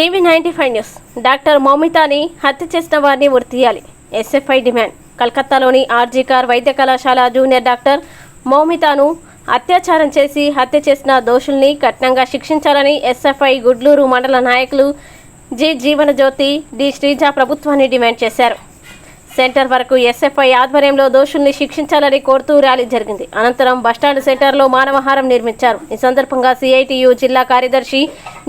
TV ninety five news. Doctor మౌమితాని హత్య చేసిన వారిని ఉరితీయాలి. SFI demand. కలకత్తాలోని ఆర్జీ కార్ వైద్య కళాశాల జూనియర్ డాక్టర్ మౌమితాను అత్యాచారం చేసి హత్య చేసిన దోషుల్ని కఠినంగా శిక్షించాలని ఎస్ఎఫ్ఐ గుడ్లూరు మండల నాయకులు జి జీవనజ్యోతి డి శ్రీజ ప్రభుత్వాన్ని డిమాండ్ చేశారు. సెంటర్ వరకు ఎస్ఎఫ్ఐ ఆధ్వర్యంలో దోషుల్ని శిక్షించాలని కోరుతూ ర్యాలీ జరిగింది. అనంతరం బస్టాండ్ సెంటర్లో మానవహారం నిర్మించారు. ఈ సందర్భంగా సిఐటియు జిల్లా కార్యదర్శి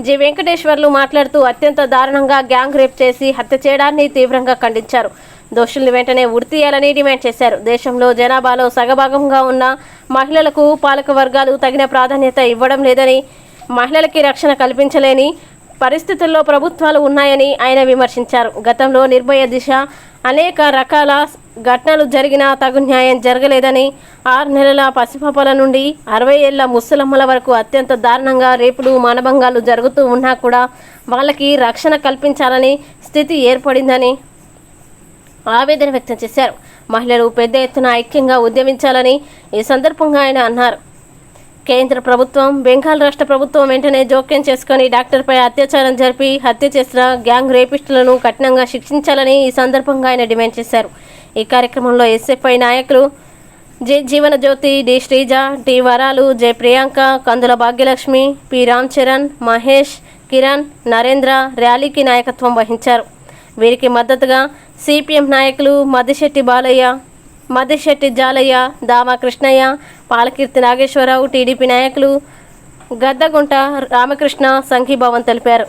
జి వెంకటేశ్వర్లు మాట్లాడుతూ అత్యంత దారుణంగా గ్యాంగ్ రేప్ చేసి హత్య చేయడాన్ని తీవ్రంగా ఖండించారు. దోషుల్ని వెంటనే ఉరితీయాలని డిమాండ్ చేశారు. దేశంలో జనాభాలో సగభాగంగా ఉన్న మహిళలకు పాలక వర్గాలు తగిన ప్రాధాన్యత ఇవ్వడం లేదని మహిళలకి రక్షణ కల్పించలేని పరిస్థితుల్లో ప్రభుత్వాలు ఉన్నాయని ఆయన విమర్శించారు. గతంలో నిర్భయ దిశ అనేక రకాల ఘటనలు జరిగినా తగు న్యాయం జరగలేదని ఆరు నెలల పసిపాపల నుండి అరవై ఏళ్ళ ముసలమ్మల వరకు అత్యంత దారుణంగా రేపులు మానభంగాలు జరుగుతూ ఉన్నా కూడా వాళ్ళకి రక్షణ కల్పించాలని స్థితి ఏర్పడిందని ఆవేదన వ్యక్తం చేశారు. మహిళలు పెద్ద ఎత్తున ఐక్యంగా ఉద్యమించాలని ఈ సందర్భంగా ఆయన అన్నారు. కేంద్ర ప్రభుత్వం బెంగాల్ రాష్ట్ర ప్రభుత్వం వెంటనే జోక్యం చేసుకుని డాక్టర్పై అత్యాచారం జరిపి హత్య చేసిన గ్యాంగ్ రేపిస్టులను కఠినంగా శిక్షించాలని ఈ సందర్భంగా ఆయన డిమాండ్ చేశారు. ఈ కార్యక్రమంలో ఎస్ఎఫ్ఐ నాయకులు J Jeevana Jyothi D Sreeja T Varalu J Priyanka Kandula Bhagyalakshmi P Ram Charan Mahesh Kiran Narendra ర్యాలీకి నాయకత్వం వహించారు. వీరికి మద్దతుగా సిపిఎం నాయకులు మద్దిశెట్టి బాలయ్య మధ్యశెట్టి జాలయ్య దామా కృష్ణయ్య పాలకీర్తి నాగేశ్వరరావు టీడీపీ నాయకులు గద్దగుంట రామకృష్ణ సంఘీభావం తెలిపారు.